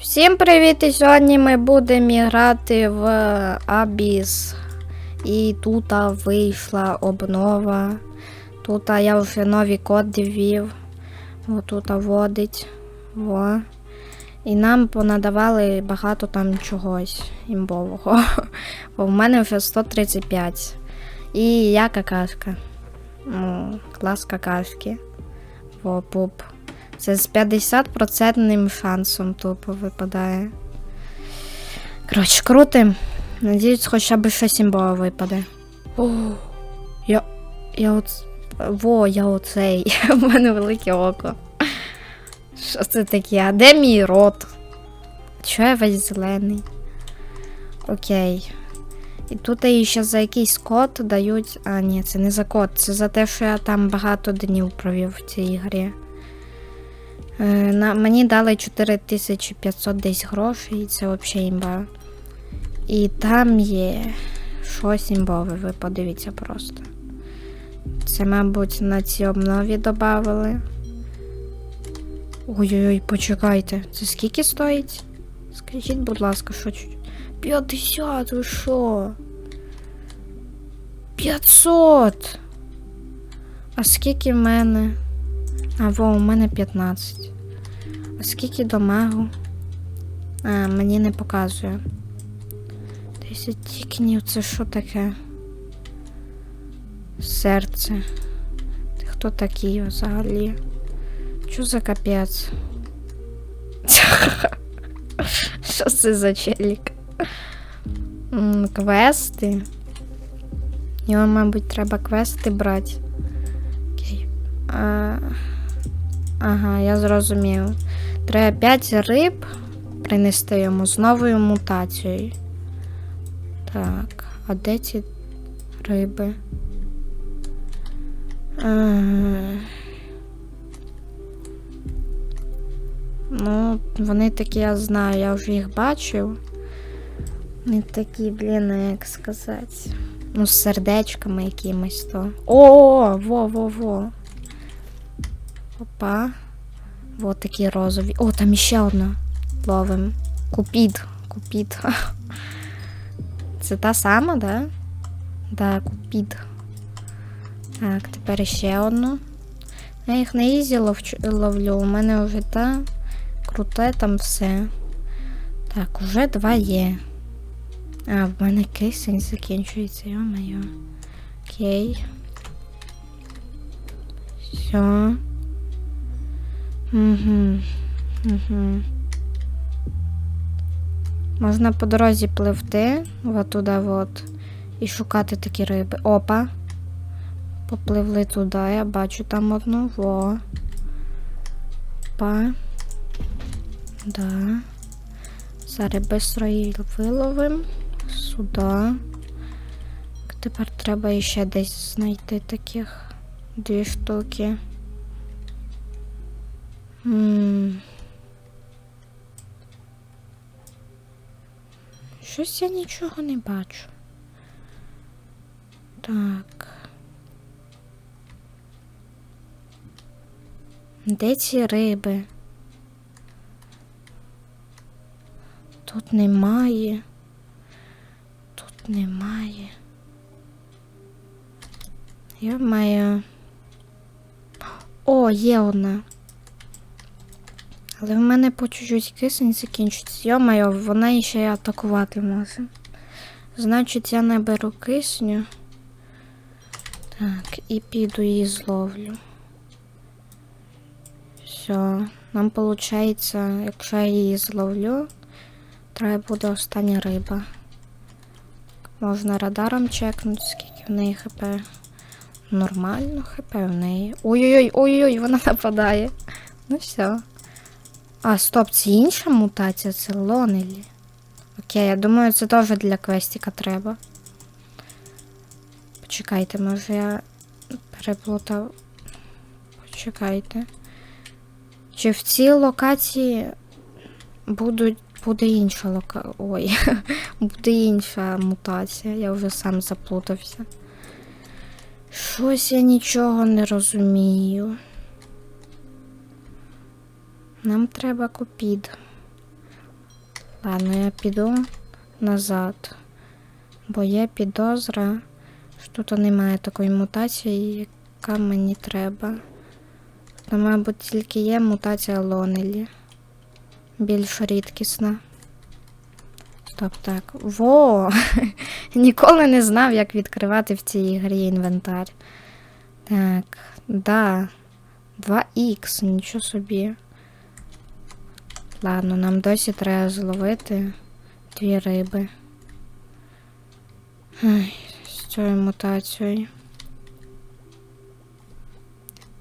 Всім привіт! І сьогодні ми будемо грати в Abyss. І тут вийшла обнова. Тут я вже нові коди ввів. Отут водить. Во. І нам понадавали багато там чогось імбового. Бо в мене вже 135. І я какашка. Ну, клас какашки. Во, пуп. Це з 50% шансом тупо випадає. Коротше, крутим. Надіюсь, хоча б щось імбове випаде. О, я. Я оц... Во, я оцей. У мене велике око. Що це таке? А де мій рот? Чого я весь зелений? Окей. І тут і ще за якийсь код дають. А, ні, це не за код, це за те, що я там багато днів провів в цій грі. Е, На, мені дали 4500 десь грошей, це взагалі імба. І там є щось імбове, ви подивіться просто. Це, мабуть, на цій обнові додавали. Ой-ой-ой, почекайте, це скільки стоїть? Скажіть, будь ласка, що чуть. 50, ви що? 500! А скільки в мене? А, во, у мене 15. А скільки домагу? А, мені не показує. 10 тікнів, це що таке? Серце. Ти хто такий взагалі? Що за капець? Що це за челік? Квести. Його, мабуть, треба квести брати. Окей. А... Ага, я зрозумів. Треба 5 риб принести йому з новою мутацією. Так, а де ці риби? Е, Ну, вони такі, я знаю, я вже їх бачив. Не такі, блін, як сказати. Ну, з сердечками якимось то. О, во, во, во. Опа. Вот такі розові. О, там іще одна. Ловим. Купід. Купід. Це та сама, да? Да, купід. Так, тепер ще одну. Я їх на ізі ловчу- ловлю. У мене вже та круте там все. Так, уже два є. А, в мене кисень закінчується, йо-моє. Окей. Все. Угу. Угу. Можна по дорозі пливти от туди от, і шукати такі риби. Опа. Попливли туди, я бачу там одну. Во. Опа. Да. Зараз бистро її виловим. Сюди. Тепер треба ще десь знайти таких дві штуки. Щось я нічого не бачу. Так. Де ці риби? Тут немає. Тут немає. Я маю. О, є одна. Але в мене по чуть-чуть кисень закінчиться. Йо-моє, вона ще й атакувати може. Значить, я наберу кисню. Так, і піду її зловлю. Все. Нам виходить, якщо я її зловлю, треба буде остання риба. Можна радаром чекнути, скільки в неї хп. Нормально хп в неї. Ой-ой-ой, ой-ой, вона нападає. Ну все. А, стоп, це інша мутація, це Лонелі. Окей, я думаю, це теж для квестика треба. Почекайте, може я переплутав. Почекайте. Чи в цій локації будуть, буде інша лока... Ой, буде інша мутація. Я вже сам заплутався. Щось я нічого не розумію. Нам треба купід. Ладно, я піду назад. Бо є підозра, що тут немає такої мутації, яка мені треба. Тут, мабуть, тільки є мутація Лонелі. Більш рідкісна. Стоп, так. Во! Ніколи не знав, як відкривати в цій грі інвентар. Так, да. 2х, нічого собі. Ладно, нам досі треба зловити дві риби. Ай, з цією мутацією.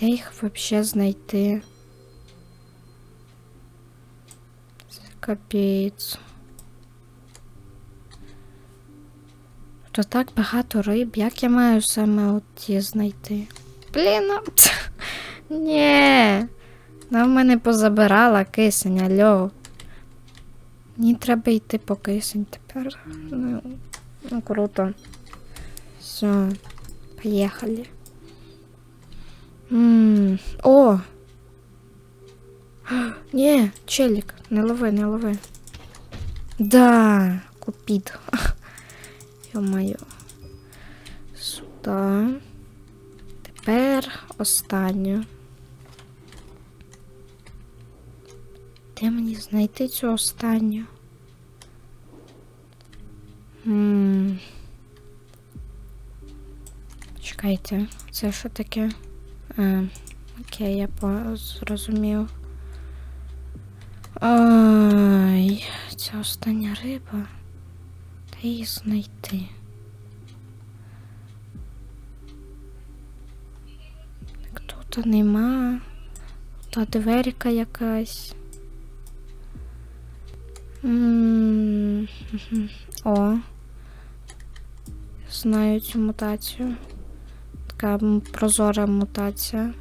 Де їх взагалі знайти? Це капець. То так багато риб, як я маю саме от ті знайти? Блін, ні. Вона в мене позабирала кисень, альо. Мені треба йти по кисень тепер. Ну, ну круто. Все, поїхали. М, О! Ні, челік, не лови, не лови. Да, купід. Йо-моє. Сюди. Тепер останню. Де мені знайти цю останню? М. Чекайте, це що таке? А, окей, я по- зрозумів. Ой, ця остання риба. Де її знайти? Тут нема. Та дверка якась. М. О. Знаю цю мутацію. Така прозора мутація.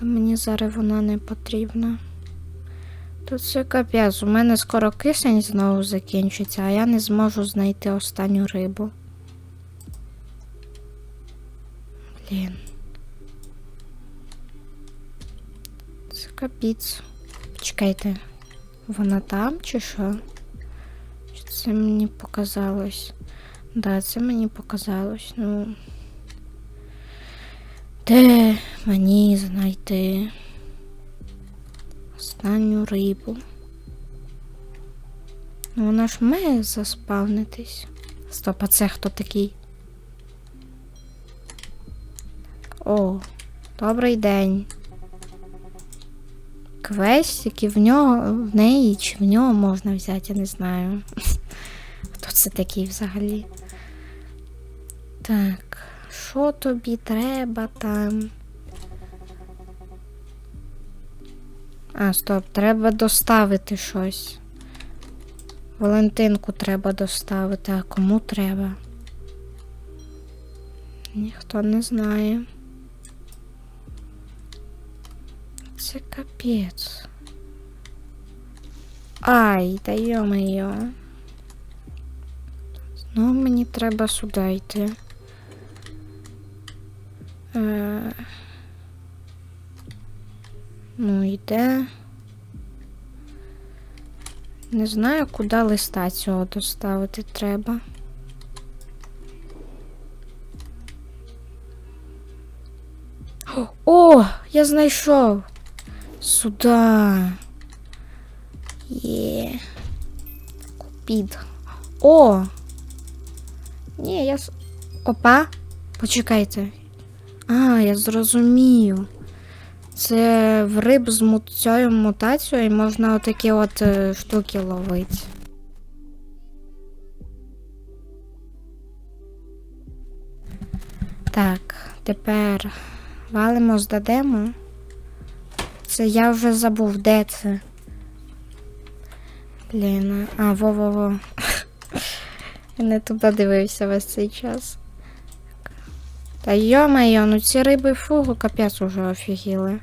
Мені зараз вона не потрібна. Тут все капець. У мене скоро кисень знову закінчиться, а я не зможу знайти останню рибу. Блін. Це капець. Чекайте. Вона там чи що? Чи це мені показалось? Да, це мені показалось. Ну. Де мені знайти останню рибу? Ну, вона ж має заспавнитись. Стоп, а це хто такий? О, добрий день. Квестики в нього, в неї чи в нього можна взяти, я не знаю. Хто це такий взагалі? Так, що тобі треба там? А, стоп, треба доставити щось. Валентинку треба доставити, а кому треба? Ніхто не знає. Це капець. Ай, та йо-моє. Знову мені треба сюди йти. Е... Ну, йде. Не знаю, куди листа цього доставити треба. О, я знайшов. Сюда. Є. Купід. О! Ні, я. Опа. Почекайте. А, я зрозумів. Це в риб з цією мутацією можна отакі от е, штуки ловити. Так, тепер валимо, здадемо. Це я вже забув, де це. Блін, а во-во-во. Я не туди дивився весь цей час. Та йо-моє, ну ці риби фугу капець уже офігіли.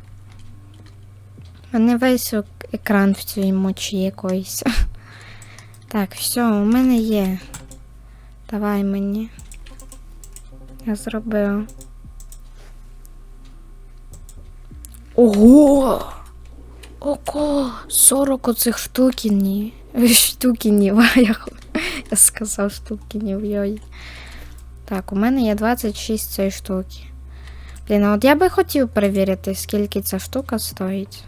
Мене весь екран в цій мочі якоїсь. Так, все, у мене є. Давай мені. Я зробив. Ого! Ого! 40 оцих. Штукінів, а я, я сказав штукінів, йой. Так, у мене є 26 цієї штуки. Блін, а от я би хотів перевірити, скільки ця штука стоїть.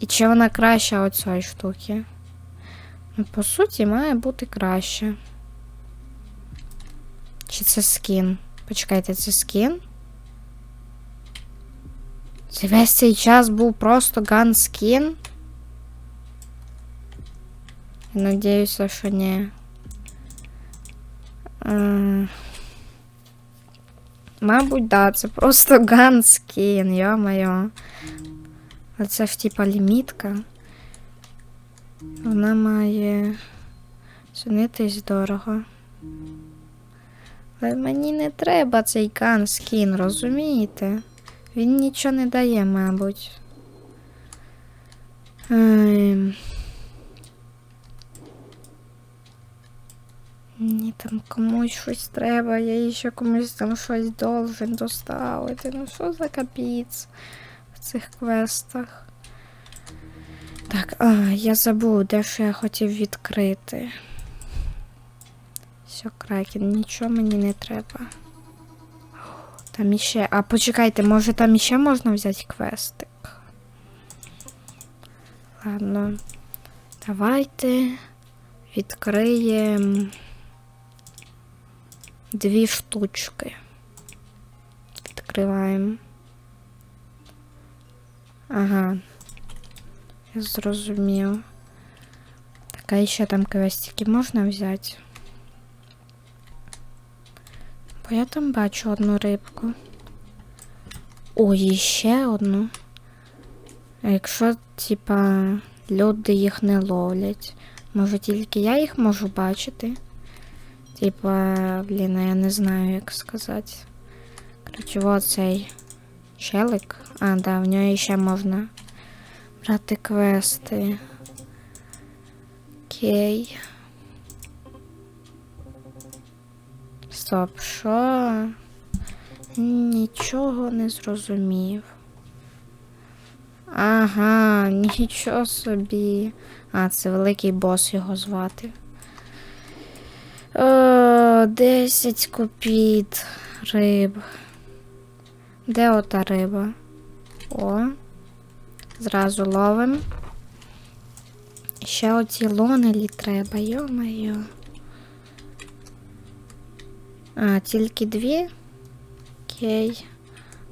І чи вона краща від цієї штуки. Ну, по суті, має бути краще. Чи це скін? Почекайте, це скін? Це весь цей час був просто ган скін? Надіюся, що ні. Е, Мабуть, да, це просто ган скін, йо-моє. А це ж типа лімітка. Вона має цінитись дорого. Але мені не треба цей ган скін, розумієте? Він нічого не дає, мабуть. Ем... Мені там комусь щось треба, я ще комусь там щось должен доставити. Ну що за капіц в цих квестах? Так, а, я забув, де що я хотів відкрити. Все, кракен, нічого мені не треба. Там іще. А почекайте, може там іще можна взяти квестик? Ладно. Давайте відкриємо дві штучки. Відкриваємо. Ага. Я зрозумів. Так, а ще там квестики можна взяти? Бо я там бачу одну рибку. Ой, і ще одну. Якщо, типа, люди їх не ловлять, може тільки я їх можу бачити? Типа, блін, я не знаю, як сказати. Коротше, вот цей челик. А, да, в нього ще можна брати квести. Окей. Стоп, що? Нічого не зрозумів. Ага, нічого собі. А, це великий бос його звати. О, 10 копіт риб. Де ота риба? О. Зразу ловим. Ще оці лонелі треба, йо-моє. А, тільки дві? Окей.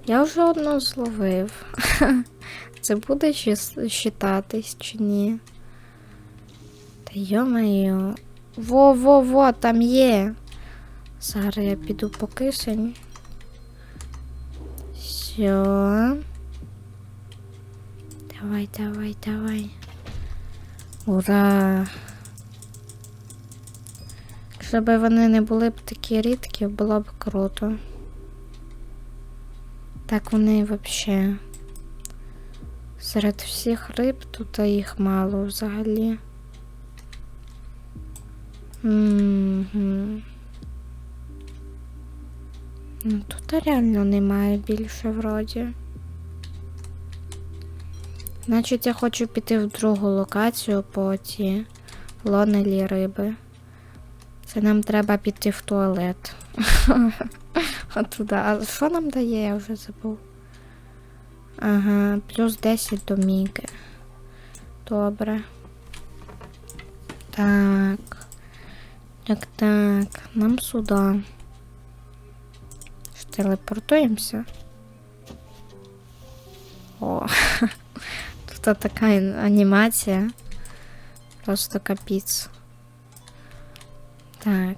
Я вже одну зловив. Це буде считатись чи ні? Та йо-моє. Во-во-во, там є. Зараз я піду по кисень. Все. Давай, давай, давай. Ура! Якщо б вони не були б такі рідкі, було б круто. Так вони взагалі. Серед всіх риб тут їх мало взагалі. Ну, тут реально немає більше вроді. Значить, я хочу піти в другу локацію по ті лонелі риби. Це нам треба піти в туалет. Отуда. А що нам дає, я вже забув. Ага, плюс 10 до міги. Добре. Так. Так, так, нам сюди. Телепортуємося. О, тут така анімація. Просто капіц. Так.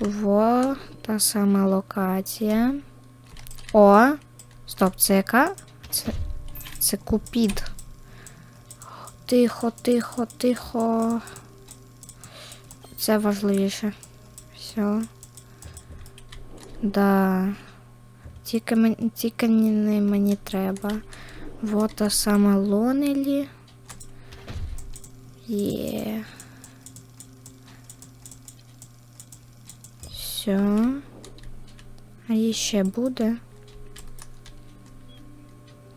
Во, та сама локація. О! Стоп, це яка? Це, це Купід. Тихо, тихо, тихо. Це важливіше. Все. Да. Тільки мені, тільки не мені треба. Вот та сама Лонелі. Є. Все. А їй ще буде.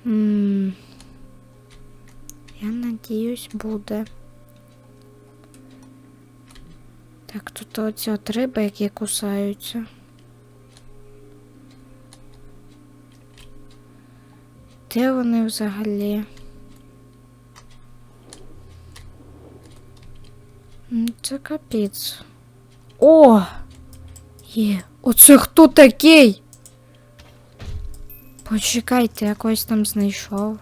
М Я надіюсь, буде. Так, тут оці от риби, які кусаються. Де вони взагалі? М, Це капець. О! Є. Оце хто такий? Почекайте, я когось там знайшов.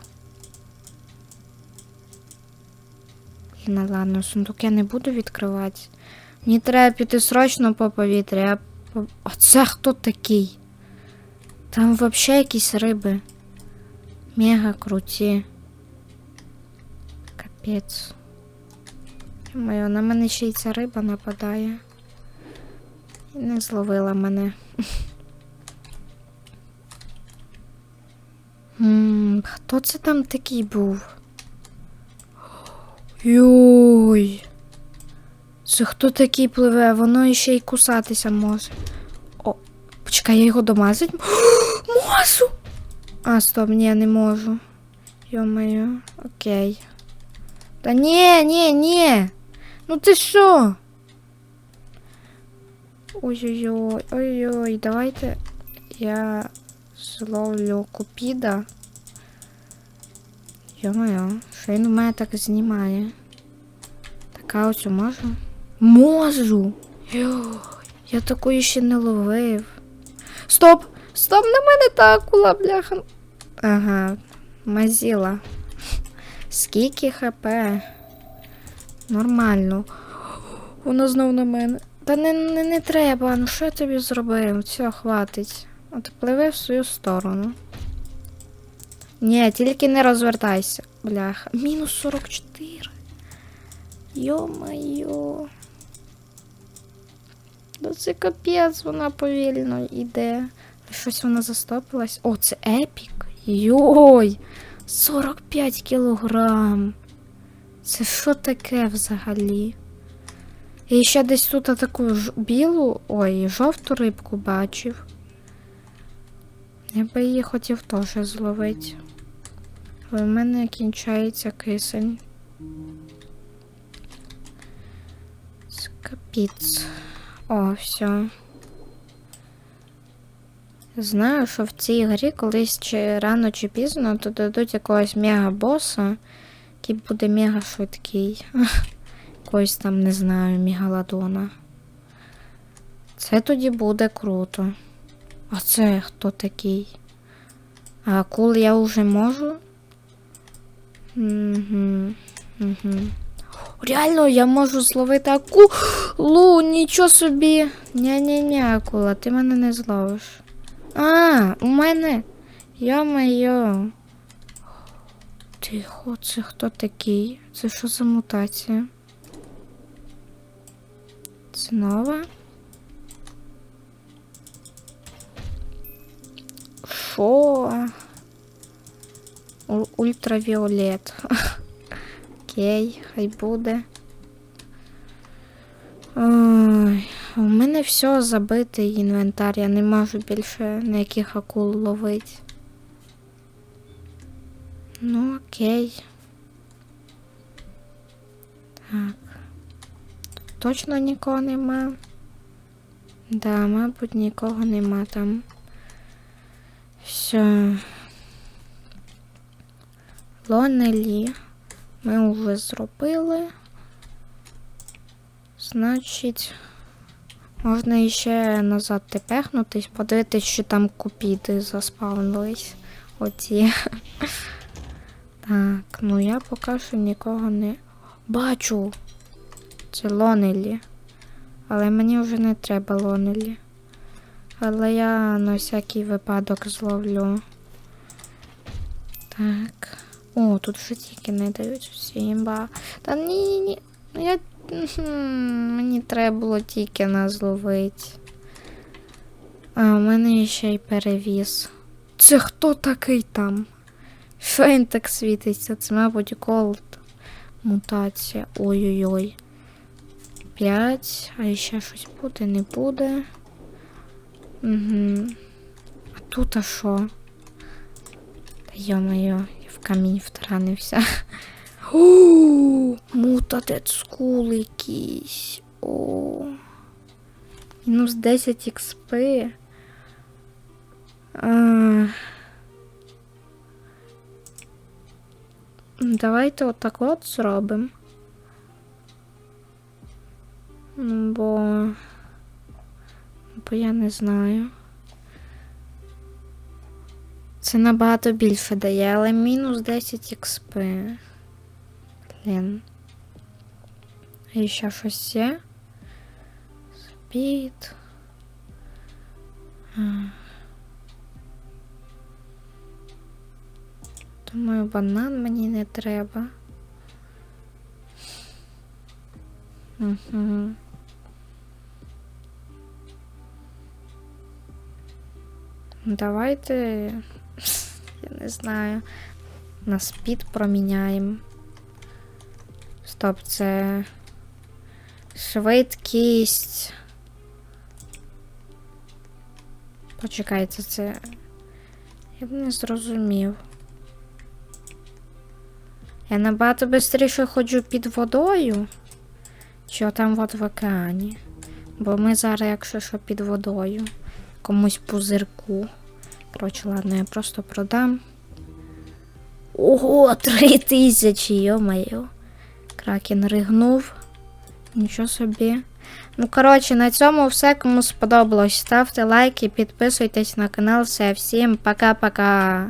Ну ладно, сундук я не буду відкривати. Мені треба піти срочно по повітря. Я... А це хто такий? Там взагалі якісь риби. Мега круті. Капець. Моє, на мене ще й ця риба нападає. Не зловила мене. М, Хто це там такий був? Йой. Це хто такий пливе? Воно іще й кусатися може. О, почекай, я його домазать. м- Можу! А, стоп, ні, не можу. Йо-моє, окей. Та ні, ні, ні. Ну ти що? Ой-ой-ой, ой-ой, давайте я зловлю купіда. Йо-моє, що він у мене так знімає? Така оцю можу? Можу! Я такої ще не ловив. Стоп! Стоп, на мене та акула, бляха. Ага, мазіла. Скільки хп? Нормально. Воно знов на мене. Та не, не, не треба, ну що я тобі зробив? Все, хватить. От пливи в свою сторону. Ні, тільки не розвертайся, бляха. Мінус 44. Йо-майо. Да це капець, вона повільно йде. Щось вона застопилась. О, це епік. Йой! 45 кілограм. Це що таке взагалі? І ще десь тут таку ж білу, ой, жовту рибку бачив. Я би її хотів теж зловити. Але в мене кінчається кисень. Це О, все. Знаю, що в цій грі колись чи рано чи пізно то дадуть якогось мега-боса, який буде мега швидкий. Якогось там, не знаю, мегалодона. Це тоді буде круто. А це хто такий? А акул я вже можу? Угу. Угу. Реально, я можу зловити акулу, нічого собі. Ня-ня-ня, акула, ти мене не зловиш. А, у мене. Йо-моє. Тихо, це хто такий? Це що за мутація? Це нова? Що? У- Ультравіолет. Окей, хай буде. Ой, у мене все забитий інвентар, я не можу більше ніяких акул ловити. Ну, окей. Точно нікого нема. Да, мабуть, нікого нема там. Все. Лонелі. Ми вже зробили. Значить, можна іще назад тепехнутись, подивитись, що там купіти заспавнились. Оці. Так, ну я поки що нікого не бачу. Це лонелі. Але мені вже не треба лонелі. Але я на всякий випадок зловлю. Так. О, тут вже тільки не дають всі імба. Та ні, ні. Ну я. Мені треба було тільки нас зловити. А, у мене ще й перевіз. Це хто такий там? Що він так світиться? Це, мабуть, колд. Мутація. Ой-ой-ой. П'ять. А ще щось буде, не буде. Угу. А тут а що? Та йо-моє, я в камінь втаранився. О, мута скул якийсь. О. Мінус 10 XP. А... Давайте отак от зробимо. Бо. Бо я не знаю. Це набагато більше дає, але мінус 10 XP. Блін. І ще щось є. Спід. Думаю, банан мені не треба. Угу. Давайте, я не знаю, на спід проміняємо. Стоп, це швидкість. Почекайте, це. Я б не зрозумів. Я набагато швидше ходжу під водою. Чи там от в океані? Бо ми зараз, якщо що, під водою. Комусь пузирку. Коротше, ладно, я просто продам. Ого, три тисячі, йо-моє. Кракен ригнув. Нічого собі. Ну, коротше, на цьому все. Кому сподобалось, ставте лайки, підписуйтесь на канал. Все, всім пока-пока.